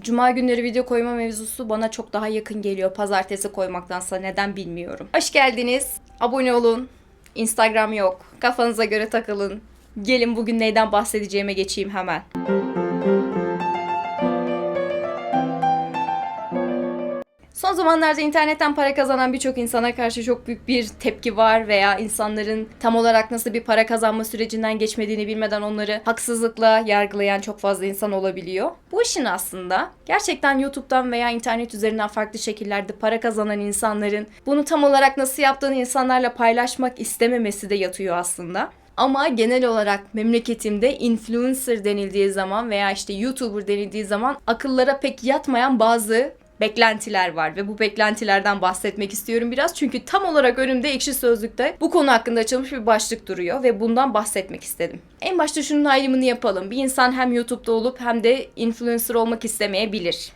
Cuma günleri video koyma mevzusu bana çok daha yakın geliyor. Pazartesi koymaktansa neden bilmiyorum. Hoş geldiniz. Abone olun. Instagram yok. Kafanıza göre takılın. Gelin bugün neyden bahsedeceğime geçeyim hemen. Son zamanlarda internetten para kazanan birçok insana karşı çok büyük bir tepki var veya insanların tam olarak nasıl bir para kazanma sürecinden geçmediğini bilmeden onları haksızlıkla yargılayan çok fazla insan olabiliyor. Bu işin aslında gerçekten YouTube'dan veya internet üzerinden farklı şekillerde para kazanan insanların bunu tam olarak nasıl yaptığını insanlarla paylaşmak istememesi de yatıyor aslında. Ama genel olarak memleketimde influencer denildiği zaman veya işte YouTuber denildiği zaman akıllara pek yatmayan bazı beklentiler var ve bu beklentilerden bahsetmek istiyorum biraz. Çünkü tam olarak önümde ekşi sözlükte bu konu hakkında açılmış bir başlık duruyor ve bundan bahsetmek istedim. En başta şunun ayrımını yapalım. Bir insan hem YouTube'da olup hem de influencer olmak istemeyebilir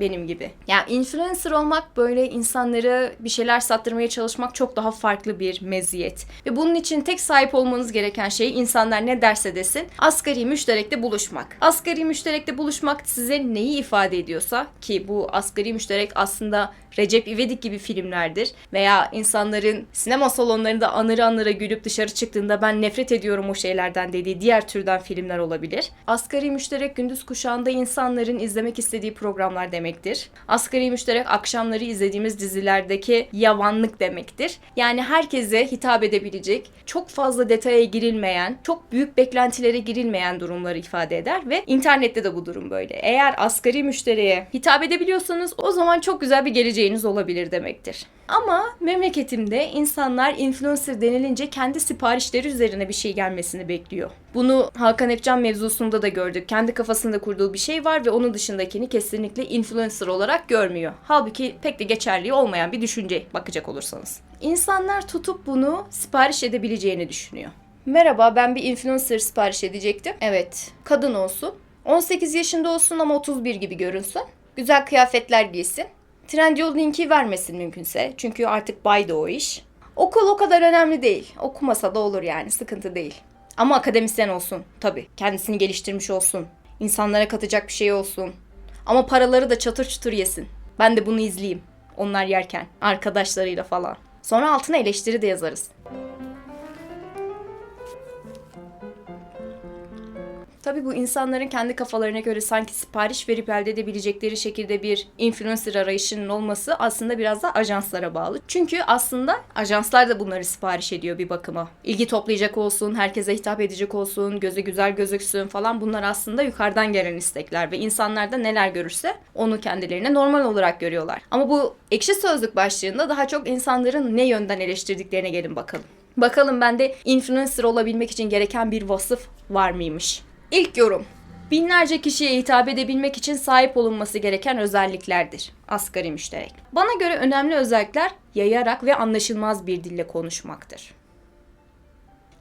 benim gibi. Yani influencer olmak böyle insanlara bir şeyler sattırmaya çalışmak çok daha farklı bir meziyet. Ve bunun için tek sahip olmanız gereken şey insanlar ne derse desin asgari müşterekte buluşmak. Asgari müşterekte buluşmak size neyi ifade ediyorsa ki bu asgari müşterek aslında Recep İvedik gibi filmlerdir veya insanların sinema salonlarında anırı anıra gülüp dışarı çıktığında ben nefret ediyorum o şeylerden dediği diğer türden filmler olabilir. Asgari müşterek gündüz kuşağında insanların izlemek istediği programlar demektir. Asgari müşterek akşamları izlediğimiz dizilerdeki yavanlık demektir. Yani herkese hitap edebilecek, çok fazla detaya girilmeyen, çok büyük beklentilere girilmeyen durumları ifade eder ve internette de bu durum böyle. Eğer asgari müşteriye hitap edebiliyorsanız o zaman çok güzel bir geleceğiniz olabilir demektir. Ama memleketimde insanlar influencer denilince kendi siparişleri üzerine bir şey gelmesini bekliyor. Bunu Hakan Epcan mevzusunda da gördük. Kendi kafasında kurduğu bir şey var ve onun dışındakini kesinlikle influencer olarak görmüyor. Halbuki pek de geçerli olmayan bir düşünce bakacak olursanız. İnsanlar tutup bunu sipariş edebileceğini düşünüyor. Merhaba ben bir influencer sipariş edecektim. Evet kadın olsun. 18 yaşında olsun ama 31 gibi görünsün. Güzel kıyafetler giysin. Trendyol linki vermesin mümkünse. Çünkü artık baydı o iş. Okul o kadar önemli değil. Okumasa da olur yani sıkıntı değil. Ama akademisyen olsun tabii. Kendisini geliştirmiş olsun. İnsanlara katacak bir şey olsun. Ama paraları da çatır çutur yesin. Ben de bunu izleyeyim. Onlar yerken. Arkadaşlarıyla falan. Sonra altına eleştiri de yazarız. Tabii bu insanların kendi kafalarına göre sanki sipariş verip elde edebilecekleri şekilde bir influencer arayışının olması aslında biraz da ajanslara bağlı. Çünkü aslında ajanslar da bunları sipariş ediyor bir bakıma. İlgi toplayacak olsun, herkese hitap edecek olsun, göze güzel gözüksün falan bunlar aslında yukarıdan gelen istekler ve insanlar da neler görürse onu kendilerine normal olarak görüyorlar. Ama bu ekşi sözlük başlığında daha çok insanların ne yönden eleştirdiklerine gelin bakalım. Bakalım bende influencer olabilmek için gereken bir vasıf var mıymış? İlk yorum. Binlerce kişiye hitap edebilmek için sahip olunması gereken özelliklerdir. Asgari müşterek. Bana göre önemli özellikler yayarak ve anlaşılmaz bir dille konuşmaktır.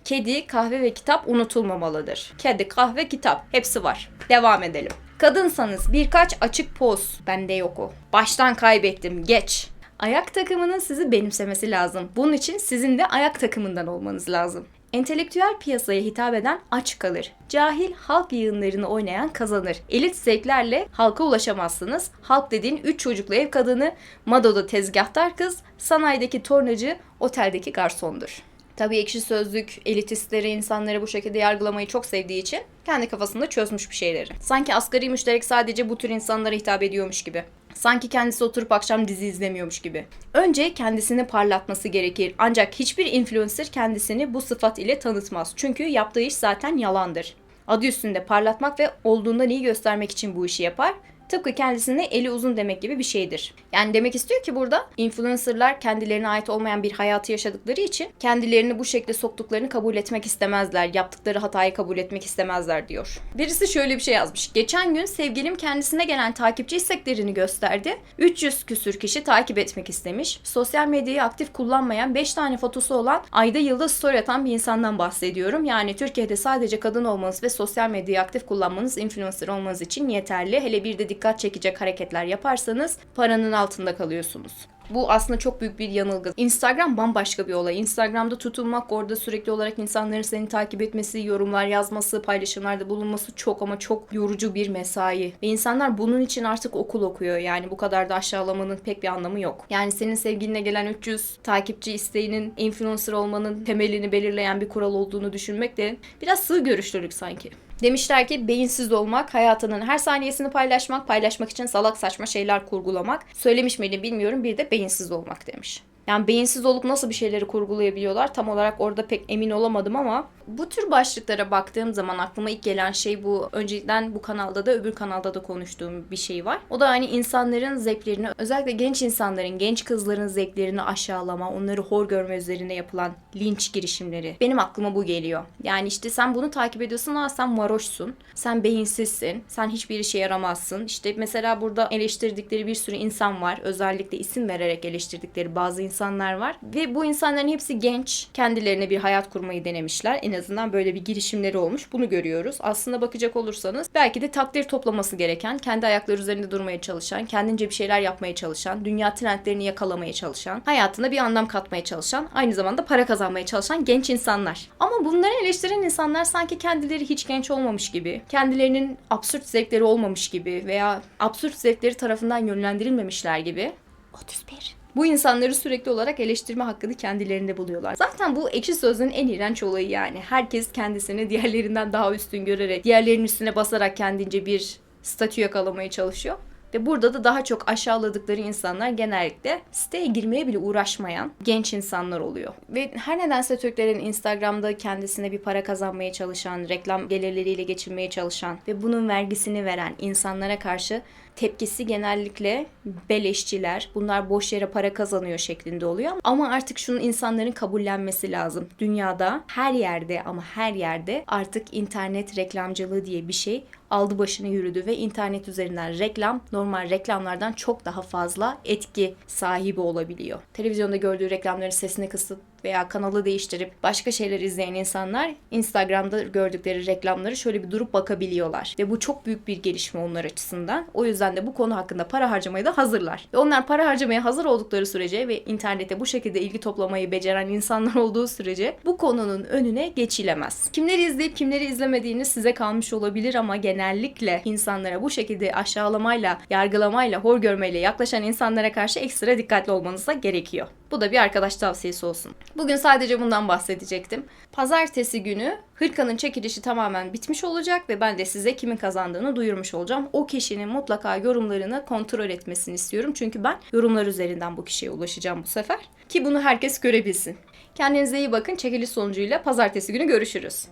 Kedi, kahve ve kitap unutulmamalıdır. Kedi, kahve, kitap hepsi var. Devam edelim. Kadınsanız birkaç açık poz. Bende yok o. Baştan kaybettim. Geç. Ayak takımının sizi benimsemesi lazım. Bunun için sizin de ayak takımından olmanız lazım. Entelektüel piyasaya hitap eden aç kalır. Cahil halk yığınlarını oynayan kazanır. Elit zevklerle halka ulaşamazsınız. Halk dediğin 3 çocuklu ev kadını, Mado'da tezgahtar kız, sanayideki tornacı, oteldeki garsondur. Tabii ekşi sözlük elitistleri, insanları bu şekilde yargılamayı çok sevdiği için kendi kafasında çözmüş bir şeyleri. Sanki asgari müşterek sadece bu tür insanlara hitap ediyormuş gibi. Sanki kendisi oturup akşam dizi izlemiyormuş gibi. Önce kendisini parlatması gerekir. Ancak hiçbir influencer kendisini bu sıfat ile tanıtmaz. Çünkü yaptığı iş zaten yalandır. Adı üstünde parlatmak ve olduğundan iyi göstermek için bu işi yapar. Tıpkı kendisine eli uzun demek gibi bir şeydir. Yani demek istiyor ki burada influencerlar kendilerine ait olmayan bir hayatı yaşadıkları için kendilerini bu şekilde soktuklarını kabul etmek istemezler. Yaptıkları hatayı kabul etmek istemezler diyor. Birisi şöyle bir şey yazmış. Geçen gün sevgilim kendisine gelen takipçi isteklerini gösterdi. 300 küsür kişi takip etmek istemiş. Sosyal medyayı aktif kullanmayan 5 tane fotosu olan ayda yılda story atan bir insandan bahsediyorum. Yani Türkiye'de sadece kadın olmanız ve sosyal medyayı aktif kullanmanız influencer olmanız için yeterli. Hele bir de dikkat çekecek hareketler yaparsanız paranın altında kalıyorsunuz. Bu aslında çok büyük bir yanılgı. Instagram bambaşka bir olay. Instagram'da tutulmak, orada sürekli olarak insanların seni takip etmesi, yorumlar yazması, paylaşımlarda bulunması çok ama çok yorucu bir mesai. Ve insanlar bunun için artık okul okuyor. Yani bu kadar da aşağılamanın pek bir anlamı yok. Yani senin sevgiline gelen 300 takipçi isteğinin influencer olmanın temelini belirleyen bir kural olduğunu düşünmek de biraz sığ görüşlülük sanki. Demişler ki beyinsiz olmak, hayatının her saniyesini paylaşmak, paylaşmak için salak saçma şeyler kurgulamak. Söylemiş miydi bilmiyorum bir de beyinsiz olmak demiş. Yani beyinsiz olup nasıl bir şeyleri kurgulayabiliyorlar tam olarak orada pek emin olamadım ama bu tür başlıklara baktığım zaman aklıma ilk gelen şey bu önceden bu kanalda da öbür kanalda da konuştuğum bir şey var. O da hani insanların zevklerini özellikle genç insanların, genç kızların zevklerini aşağılama, onları hor görme üzerine yapılan linç girişimleri. Benim aklıma bu geliyor. Yani işte sen bunu takip ediyorsun ama sen varoşsun. Sen beyinsizsin. Sen hiçbir işe yaramazsın. İşte mesela burada eleştirdikleri bir sürü insan var. Özellikle isim vererek eleştirdikleri bazı insanlar var. Ve bu insanların hepsi genç. Kendilerine bir hayat kurmayı denemişler. En azından böyle bir girişimleri olmuş. Bunu görüyoruz. Aslında bakacak olursanız belki de takdir toplaması gereken, kendi ayakları üzerinde durmaya çalışan, kendince bir şeyler yapmaya çalışan, dünya trendlerini yakalamaya çalışan, hayatına bir anlam katmaya çalışan, aynı zamanda para kazanmaya çalışan genç insanlar. Ama bunları eleştiren insanlar sanki kendileri hiç genç olmamış gibi, kendilerinin absürt zevkleri olmamış gibi veya absürt zevkleri tarafından yönlendirilmemişler gibi 31 bu insanları sürekli olarak eleştirme hakkını kendilerinde buluyorlar. Zaten bu ekşi sözlüğün en iğrenç olayı yani. Herkes kendisini diğerlerinden daha üstün görerek, diğerlerinin üstüne basarak kendince bir statü yakalamaya çalışıyor. Ve burada da daha çok aşağıladıkları insanlar genellikle siteye girmeye bile uğraşmayan genç insanlar oluyor. Ve her nedense Türklerin Instagram'da kendisine bir para kazanmaya çalışan, reklam gelirleriyle geçinmeye çalışan ve bunun vergisini veren insanlara karşı tepkisi genellikle beleşçiler, bunlar boş yere para kazanıyor şeklinde oluyor. Ama artık şunun insanların kabullenmesi lazım. Dünyada her yerde ama her yerde artık internet reklamcılığı diye bir şey aldı başını yürüdü ve internet üzerinden reklam normal reklamlardan çok daha fazla etki sahibi olabiliyor. Televizyonda gördüğü reklamların sesini kısıp veya kanalı değiştirip başka şeyler izleyen insanlar Instagram'da gördükleri reklamları şöyle bir durup bakabiliyorlar. Ve bu çok büyük bir gelişme onlar açısından. O yüzden de bu konu hakkında para harcamaya da hazırlar. Ve onlar para harcamaya hazır oldukları sürece ve internete bu şekilde ilgi toplamayı beceren insanlar olduğu sürece bu konunun önüne geçilemez. Kimleri izleyip kimleri izlemediğiniz size kalmış olabilir ama genellikle insanlara bu şekilde aşağılamayla, yargılamayla, hor görmeyle yaklaşan insanlara karşı ekstra dikkatli olmanız da gerekiyor. Bu da bir arkadaş tavsiyesi olsun. Bugün sadece bundan bahsedecektim. Pazartesi günü hırkanın çekilişi tamamen bitmiş olacak ve ben de size kimin kazandığını duyurmuş olacağım. O kişinin mutlaka yorumlarını kontrol etmesini istiyorum. Çünkü ben yorumlar üzerinden bu kişiye ulaşacağım bu sefer. Ki bunu herkes görebilsin. Kendinize iyi bakın. Çekiliş sonucuyla pazartesi günü görüşürüz.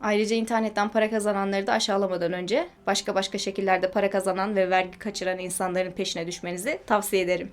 Ayrıca internetten para kazananları da aşağılamadan önce başka başka şekillerde para kazanan ve vergi kaçıran insanların peşine düşmenizi tavsiye ederim.